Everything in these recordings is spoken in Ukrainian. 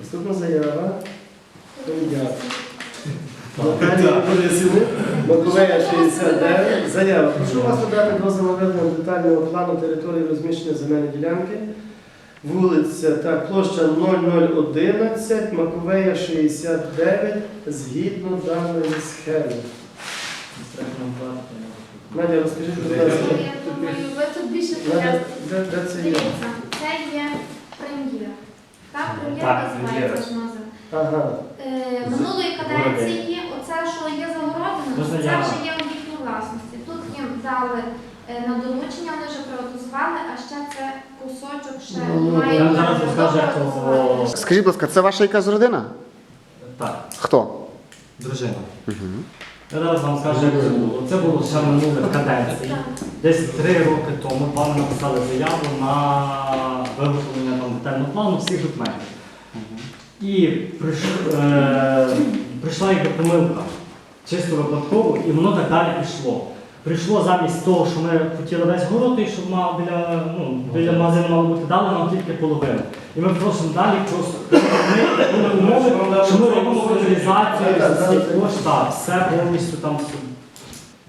Наступна заява. Маковея 69. Заява. Прошу вас надати дозвіл на детального плану території розміщення земельної ділянки. Вулиця та площа 0011, Маковея 69, згідно даної схеми. Надя, розкажіть, будь ласка. Я думаю, ви тут більше Надя, де, де це є? Дивіться, це є прем'єр. Так, прем'єр Так, називається ж назва. Е, Минулої каденції, оце, що є загородено, це вже є у їхній власності. Тут їм дали е, на доручення, вони вже приватизували, а ще це кусочок ще Ну, має я зараз бути розкажу, як то допрацювати. Скажіть, будь ласка, це ваша якась родина? Так, Хто? дружина. Я зараз вам скажу, як це було. Це було ще минулих каденцій. Так. Десь три роки тому пани написали заяву на детального плану всіх документів. І прийш- е, прийшла якби помилка, чисто випадково, і воно так далі пішло. Прийшло замість того, що ми хотіли весь город, і щоб мав біля, ну, біля магазину мало бути дали нам тільки половину. І ми просимо далі просто ми умови, що ми робимо утилізацію за так, все повністю там.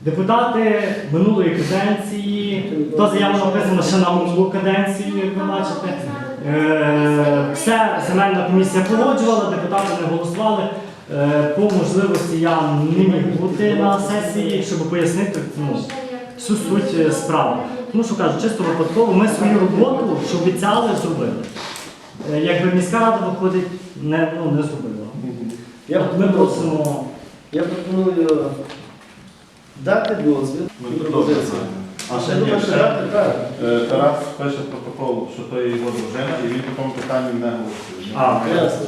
Депутати минулої каденції, та заява написана ще на минулу каденцію, як ви бачите. Е, Все земельна комісія погоджувала, депутати не голосували. Е, По можливості я не міг бути на сесії, щоб пояснити ну, всю суть е, справи. Тому що кажу, чисто випадково, ми свою роботу, що обіцяли, зробили. Якби міська рада виходить, не, ну, не зробила. Я От ми просимо. Я пропоную дати дозвіл. А ще ні, ще е, Тарас пише протокол, що то є його дружина, і він по тому питанні не голосує. А, ясно.